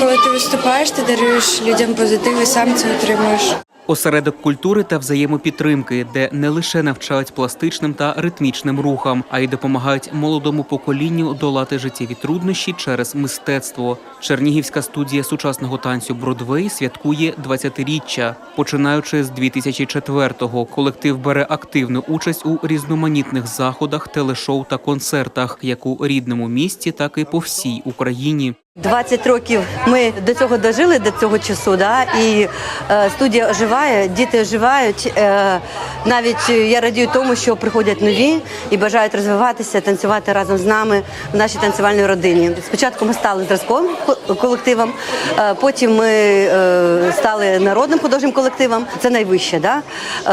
Коли ти виступаєш, ти даруєш людям позитив і сам це отримуєш. Осередок культури та взаємопідтримки, де не лише навчають пластичним та ритмічним рухам, а й допомагають молодому поколінню долати життєві труднощі через мистецтво. Чернігівська студія сучасного танцю Бродвей святкує 20-річчя. Починаючи з 2004-го, колектив бере активну участь у різноманітних заходах, телешоу та концертах, як у рідному місті, так і по всій Україні. 20 років ми до цього дожили до цього часу. Да? І е, студія оживає, діти оживають. Е, навіть я радію тому, що приходять нові і бажають розвиватися, танцювати разом з нами в нашій танцювальній родині. Спочатку ми стали зразковим колективом, е, потім ми е, стали народним художнім колективом. Це найвища да?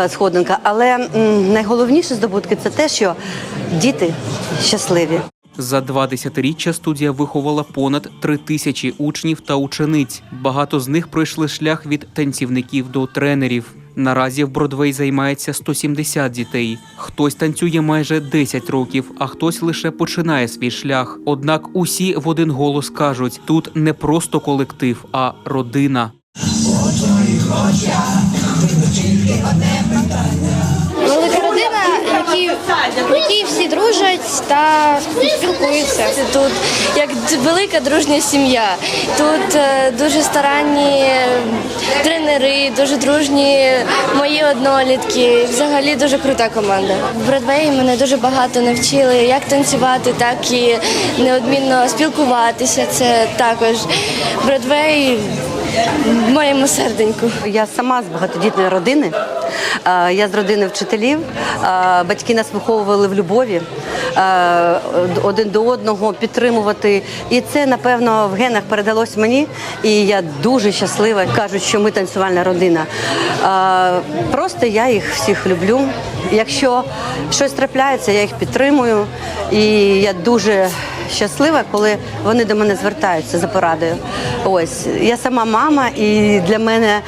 е, сходинка. Але м, найголовніше здобутки це те, що діти щасливі. За два десятиріччя студія виховала понад три тисячі учнів та учениць. Багато з них пройшли шлях від танцівників до тренерів. Наразі в Бродвей займається 170 дітей. Хтось танцює майже 10 років, а хтось лише починає свій шлях. Однак усі в один голос кажуть: тут не просто колектив, а родина. Велика родина, які, всі дружать та спілкуються. Тут як велика дружня сім'я. Тут е, дуже старанні тренери, дуже дружні мої однолітки. Взагалі дуже крута команда. В Бродвеї мене дуже багато навчили, як танцювати, так і неодмінно спілкуватися. Це також Бродвей моєму серденьку. Я сама з багатодітної родини. Е, Я з родини вчителів. Е, Батьки нас виховували в любові е, один до одного підтримувати. І це, напевно, в генах передалось мені. І я дуже щаслива. Кажуть, що ми танцювальна родина. Просто я їх всіх люблю. Якщо щось трапляється, я їх підтримую. І я дуже щаслива, коли вони до мене звертаються за порадою. Ось я сама мама, і для мене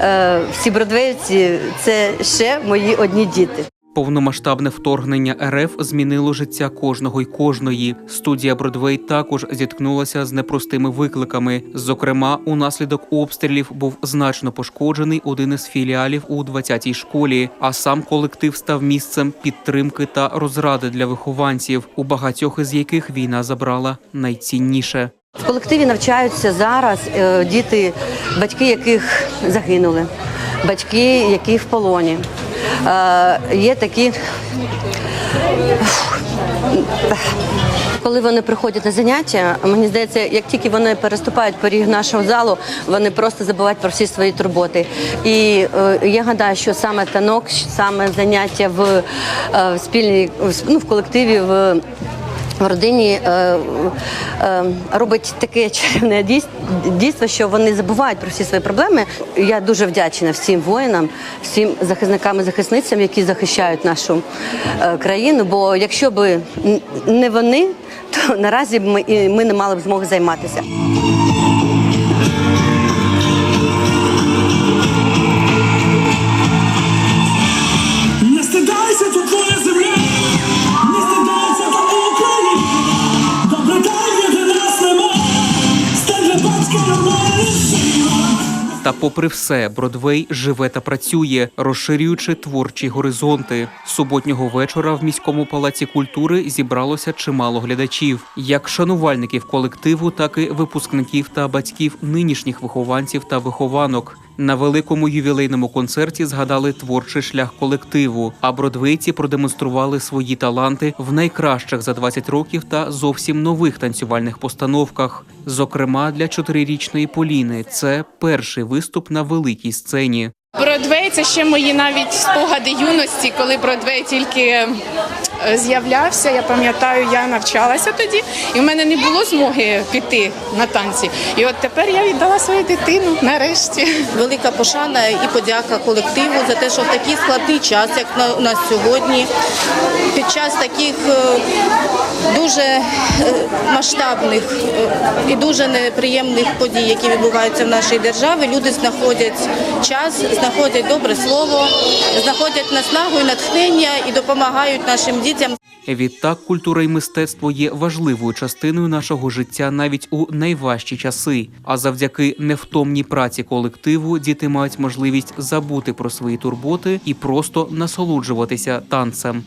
е, всі бродвейці це ще мої одні діти. Повномасштабне вторгнення РФ змінило життя кожного й кожної. Студія Бродвей також зіткнулася з непростими викликами. Зокрема, унаслідок обстрілів був значно пошкоджений один із філіалів у 20-й школі. А сам колектив став місцем підтримки та розради для вихованців, у багатьох із яких війна забрала найцінніше. В колективі навчаються зараз е, діти, батьки яких загинули, батьки, які в полоні. Е, є такі. Коли вони приходять на заняття, мені здається, як тільки вони переступають поріг нашого залу, вони просто забувають про всі свої турботи. І е, я гадаю, що саме танок, саме заняття в, е, спільній ну, в колективі в в родині е, е, робить таке чарівне дійство, що вони забувають про всі свої проблеми. Я дуже вдячна всім воїнам, всім захисникам і захисницям, які захищають нашу е, країну. Бо якщо б не вони, то наразі б ми, і ми не мали б змоги займатися. Та, попри все, Бродвей живе та працює, розширюючи творчі горизонти. Суботнього вечора в міському палаці культури зібралося чимало глядачів, як шанувальників колективу, так і випускників та батьків нинішніх вихованців та вихованок. На великому ювілейному концерті згадали творчий шлях колективу, а бродвейці продемонстрували свої таланти в найкращих за 20 років та зовсім нових танцювальних постановках. Зокрема, для чотирирічної Поліни це перший виступ на великій сцені. Бродвей це ще мої навіть спогади юності, коли Бродвей тільки е, з'являвся. Я пам'ятаю, я навчалася тоді, і в мене не було змоги піти на танці. І от тепер я віддала свою дитину нарешті. велика пошана і подяка колективу за те, що в такий складний час, як на нас сьогодні, під час таких е, дуже е, масштабних і дуже неприємних подій, які відбуваються в нашій державі, люди знаходять час, знаходять добре слово, знаходять наснагу і натхнення і допомагають нашим дітям. Відтак, культура і мистецтво є важливою частиною нашого життя навіть у найважчі часи. А завдяки невтомній праці колективу діти мають можливість забути про свої турботи і просто насолоджуватися танцем.